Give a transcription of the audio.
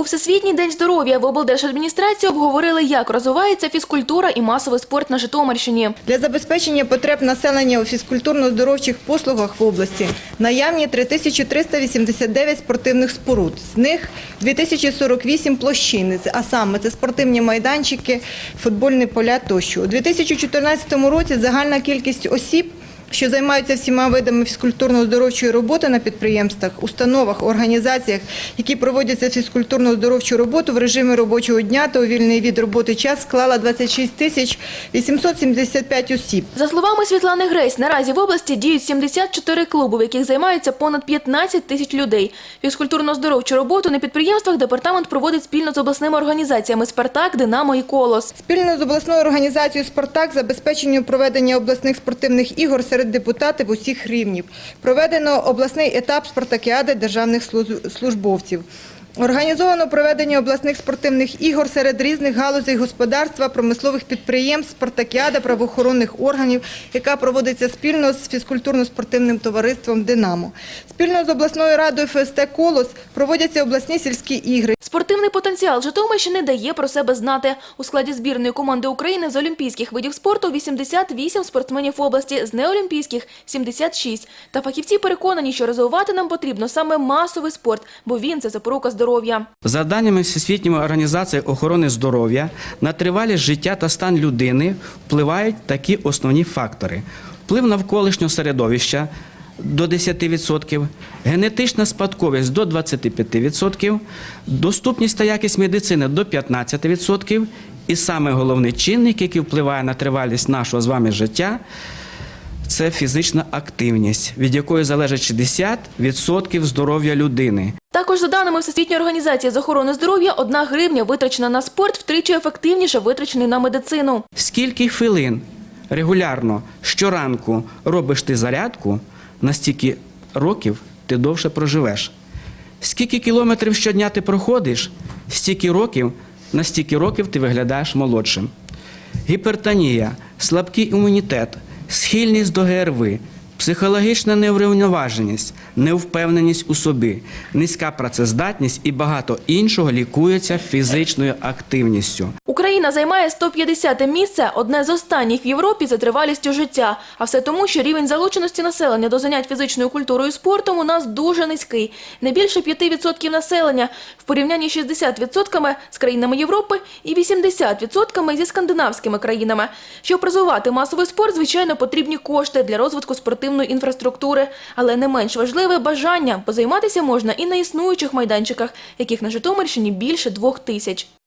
У Всесвітній день здоров'я в облдержадміністрації обговорили, як розвивається фізкультура і масовий спорт на Житомирщині. Для забезпечення потреб населення у фізкультурно-здоровчих послугах в області наявні 3389 спортивних споруд. З них 2048 площини, а саме це спортивні майданчики, футбольні поля тощо. У 2014 році загальна кількість осіб що займаються всіма видами фізкультурно-здоровчої роботи на підприємствах, установах, організаціях, які проводяться фізкультурно-здоровчу роботу в режимі робочого дня та у вільний від роботи час, склала 26 тисяч 875 осіб. За словами Світлани Гресь, наразі в області діють 74 клуби, в яких займаються понад 15 тисяч людей. Фізкультурно-здоровчу роботу на підприємствах департамент проводить спільно з обласними організаціями «Спартак», «Динамо» і «Колос». Спільно з обласною організацією «Спартак» забезпеченню проведення обласних спортивних ігор серед депутатів усіх рівнів. Проведено обласний етап спартакіади державних службовців. Організовано проведення обласних спортивних ігор серед різних галузей господарства, промислових підприємств, спартакіада правоохоронних органів, яка проводиться спільно з фізкультурно-спортивним товариством «Динамо». Спільно з обласною радою ФСТ «Колос» проводяться обласні сільські ігри. Спортивний потенціал Житомирщини дає про себе знати. У складі збірної команди України з олімпійських видів спорту 88 спортсменів області, з неолімпійських – 76. Та фахівці переконані, що розвивати нам потрібно саме масовий спорт, бо він – це запорука здоров'я. За даними Всесвітньої організації охорони здоров'я, на тривалість життя та стан людини впливають такі основні фактори: вплив навколишнього середовища до 10%, генетична спадковість до 25%, доступність та якість медицини до 15%, і саме головний чинник, який впливає на тривалість нашого з вами життя. Це фізична активність, від якої залежить 60% здоров'я людини. Також за даними Всесвітньої організації з охорони здоров'я, одна гривня витрачена на спорт втричі ефективніше витрачений на медицину. Скільки хвилин регулярно щоранку робиш ти зарядку, настільки років ти довше проживеш. Скільки кілометрів щодня ти проходиш, стільки років, на стільки років ти виглядаєш молодшим. Гіпертонія, слабкий імунітет, схильність до ГРВИ, психологічна неврівноваженість, невпевненість у собі, низька працездатність і багато іншого лікується фізичною активністю. Україна займає 150 місце, одне з останніх в Європі за тривалістю життя. А все тому, що рівень залученості населення до занять фізичною культурою і спортом у нас дуже низький. Не більше 5% населення в порівнянні з 60% з країнами Європи і 80% зі скандинавськими країнами. Щоб розвивати масовий спорт, звичайно, потрібні кошти для розвитку спортивної інфраструктури. Але не менш важливе бажання, позайматися можна і на існуючих майданчиках, яких на Житомирщині більше двох тисяч.